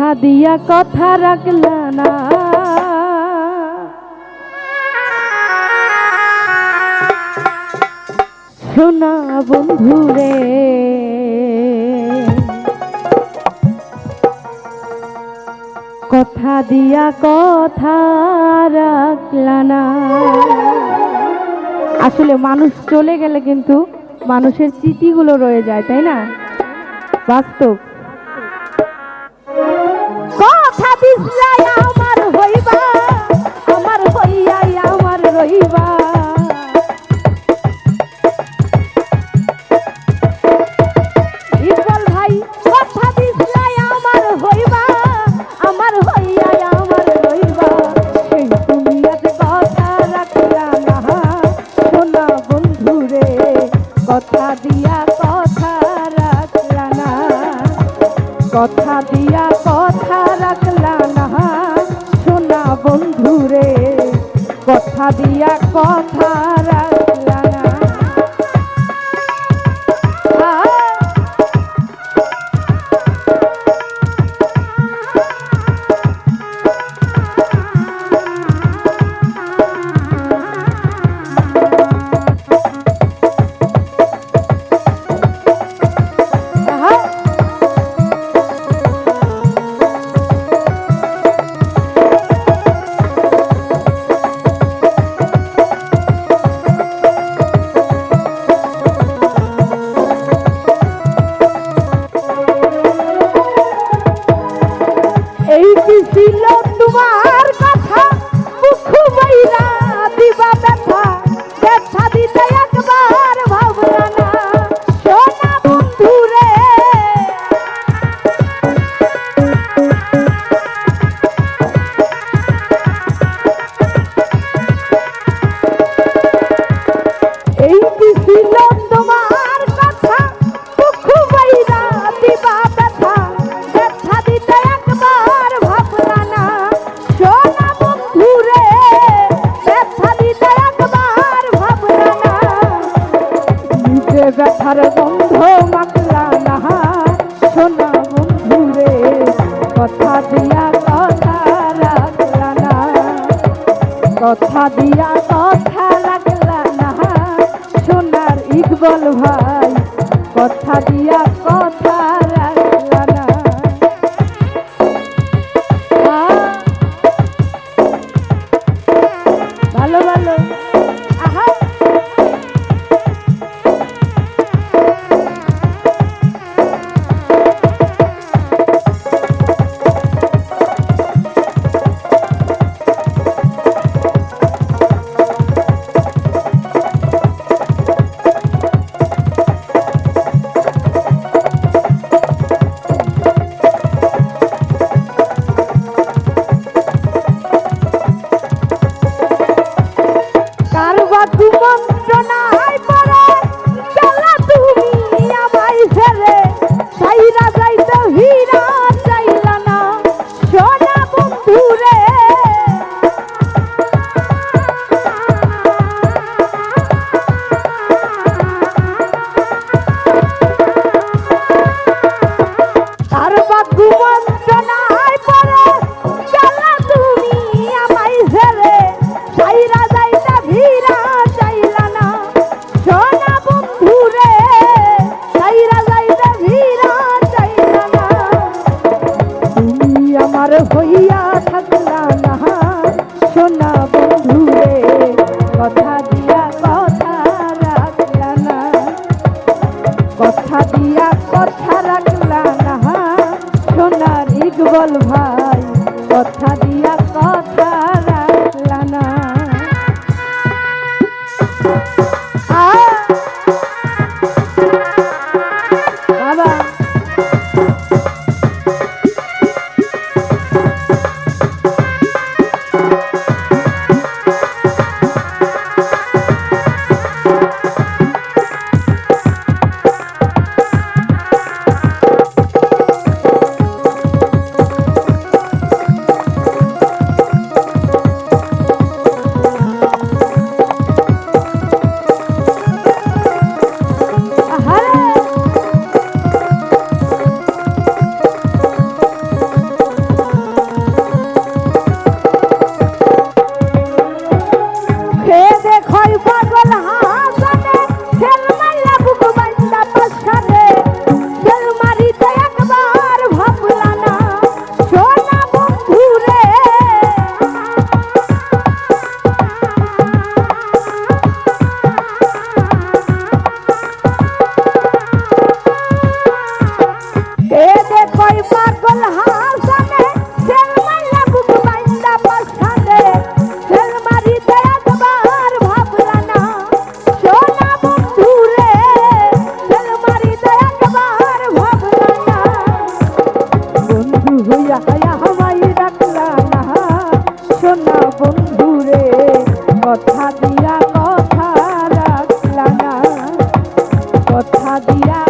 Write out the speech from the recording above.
কথা দিয়া কথা রাখলা না। শোনা বন্ধুরে, কথা দিয়া কথা রাখলা না। আসলে মানুষ চলে গেলে কিন্তু মানুষের স্মৃতিগুলো রয়ে যায়, তাই না? বাস্তব। কথা দিয়া ব্যথার গন্ধ মাখলা নাহা। সোনা বন্ধুরে, কথা দিয়া কথা রাখলা না। কথা দিয়া কথা রাখলা না সোনার ইকবল ভাই, কথা দিয়া কথা ভাবিয়া